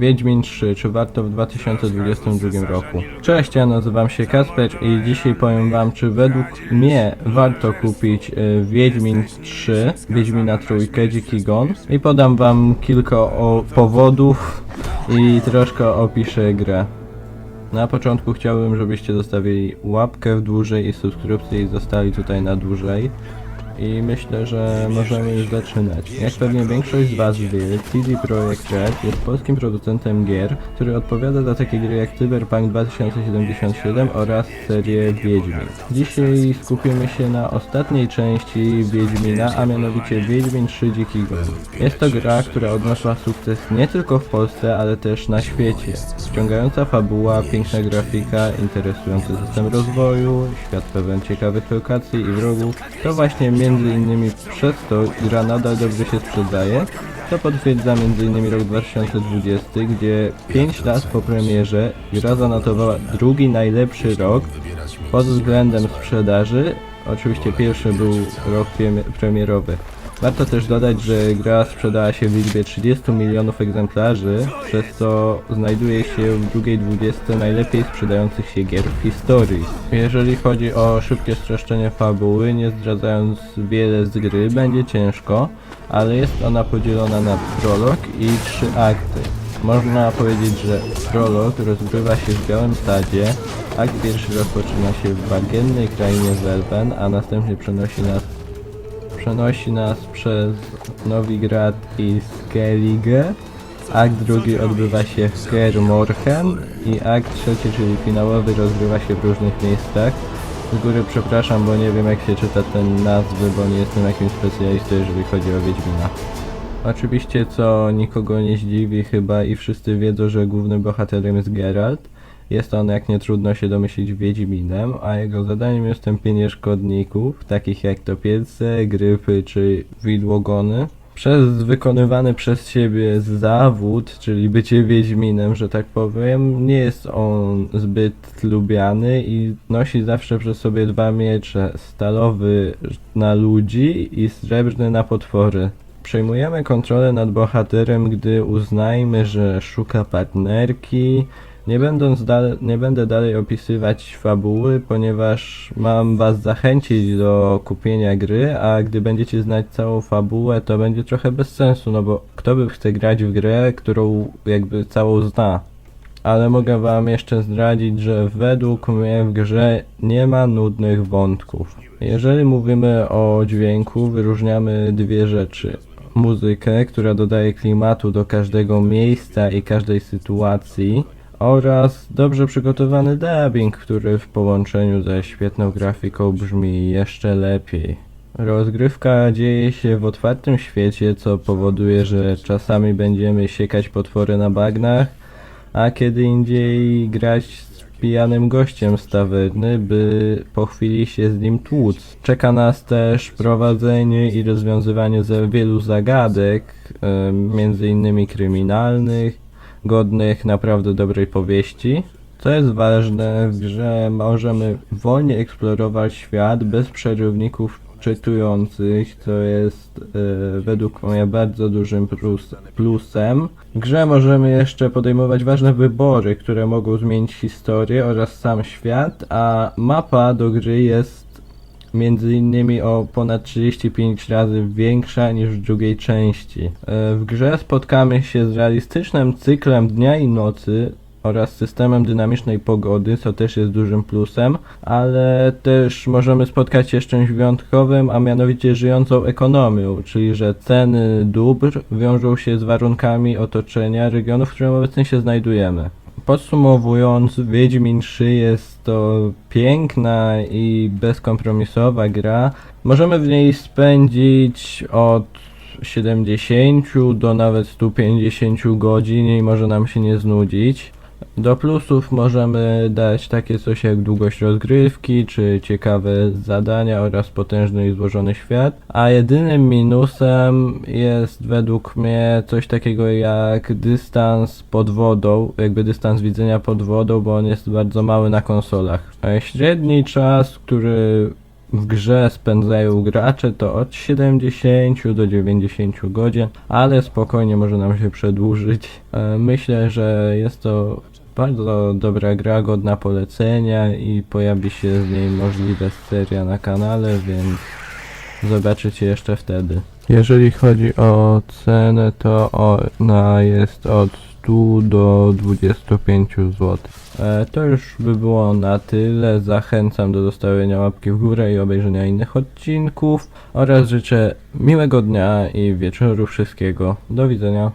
Wiedźmin 3, czy warto w 2022 roku? Cześć, ja nazywam się Kasper i dzisiaj powiem wam, czy według mnie warto kupić y, Wiedźmin 3, Wiedźmina trójkę, Dziki Gon i podam wam kilka powodów i troszkę opiszę grę. Na początku chciałbym, żebyście zostawili łapkę w dłużej i subskrypcję i zostali tutaj na dłużej. I myślę, że możemy już zaczynać. Jak pewnie większość z Was wie, CD Projekt Red jest polskim producentem gier, który odpowiada za takie gry jak Cyberpunk 2077 oraz serię Wiedźmin. Dzisiaj skupimy się na ostatniej części Wiedźmina, a mianowicie Wiedźmin 3 Dziki Gon. Jest to gra, która odniosła sukces nie tylko w Polsce, ale też na świecie. Wciągająca fabuła, piękna grafika, interesujący system rozwoju, świat pełen ciekawych lokacji i wrogów, to właśnie między innymi przez to gra nadal dobrze się sprzedaje, co potwierdza m.in. rok 2020, gdzie 5 lat po premierze gra zanotowała drugi najlepszy rok pod względem sprzedaży. Oczywiście pierwszy był rok premie- premierowy. Warto też dodać, że gra sprzedała się w liczbie 30 milionów egzemplarzy, przez co znajduje się w drugiej 20 najlepiej sprzedających się gier w historii. Jeżeli chodzi o szybkie streszczenie fabuły, nie zdradzając wiele z gry, będzie ciężko, ale jest ona podzielona na prolog i trzy akty. Można powiedzieć, że prolog rozgrywa się w Białym Stadzie, akt pierwszy rozpoczyna się w bagiennej krainie Welben, a następnie przenosi nas przenosi nas przez Nowigrad i Skellige. Akt drugi odbywa się w Kermorhen i akt trzeci, czyli finałowy, rozgrywa się w różnych miejscach. Z góry przepraszam, bo nie wiem jak się czyta ten nazwy, bo nie jestem jakimś specjalistą, jeżeli chodzi o Wiedźmina. Oczywiście, co nikogo nie zdziwi chyba i wszyscy wiedzą, że głównym bohaterem jest Geralt. Jest on, jak nie trudno się domyślić, Wiedźminem, a jego zadaniem jest tępienie szkodników, takich jak topielce, gryfy czy widłogony. Przez wykonywany przez siebie zawód, czyli bycie Wiedźminem, że tak powiem, nie jest on zbyt lubiany i nosi zawsze przy sobie dwa miecze, stalowy na ludzi i srebrny na potwory. Przejmujemy kontrolę nad bohaterem, gdy uznajmy, że szuka partnerki. Nie, będąc nie będę dalej opisywać fabuły, ponieważ mam was zachęcić do kupienia gry, a gdy będziecie znać całą fabułę, to będzie trochę bez sensu, no bo kto by chce grać w grę, którą jakby całą zna. Ale mogę wam jeszcze zdradzić, że według mnie w grze nie ma nudnych wątków. Jeżeli mówimy o dźwięku, wyróżniamy dwie rzeczy. Muzykę, która dodaje klimatu do każdego miejsca i każdej sytuacji oraz dobrze przygotowany dubbing, który w połączeniu ze świetną grafiką brzmi jeszcze lepiej. Rozgrywka dzieje się w otwartym świecie, co powoduje, że czasami będziemy siekać potwory na bagnach, a kiedy indziej grać z pijanym gościem z tawerny, by po chwili się z nim tłuc. Czeka nas też prowadzenie i rozwiązywanie wielu zagadek, innymi kryminalnych, godnych naprawdę dobrej powieści. Co jest ważne, grze możemy wolnie eksplorować świat bez przerywników czytujących, co jest e, według mnie bardzo dużym plus, plusem. W grze możemy jeszcze podejmować ważne wybory, które mogą zmienić historię oraz sam świat, a mapa do gry jest między innymi o ponad 35 razy większa niż w drugiej części. E, W grze spotkamy się z realistycznym cyklem dnia i nocy oraz systemem dynamicznej pogody, co też jest dużym plusem, ale też możemy spotkać się z czymś wyjątkowym, a mianowicie żyjącą ekonomią, czyli że ceny dóbr wiążą się z warunkami otoczenia regionu, w którym obecnie się znajdujemy. Podsumowując, Wiedźmin 3 jest to piękna i bezkompromisowa gra. Możemy w niej spędzić od 70 do nawet 150 godzin i może nam się nie znudzić. Do plusów możemy dać takie coś jak długość rozgrywki, czy ciekawe zadania oraz potężny i złożony świat, a jedynym minusem jest według mnie coś takiego jak dystans pod wodą, jakby dystans widzenia pod wodą, bo on jest bardzo mały na konsolach. Średni czas, który w grze spędzają gracze to od 70 do 90 godzin, ale spokojnie może nam się przedłużyć. E, Myślę, że jest to bardzo dobra gra, godna polecenia i pojawi się z niej możliwe seria na kanale, więc zobaczycie jeszcze wtedy. Jeżeli chodzi o cenę, to ona jest od 100 do 25 zł. E, to już by było na tyle. Zachęcam do zostawienia łapki w górę i obejrzenia innych odcinków oraz życzę miłego dnia i wieczoru wszystkiego. Do widzenia.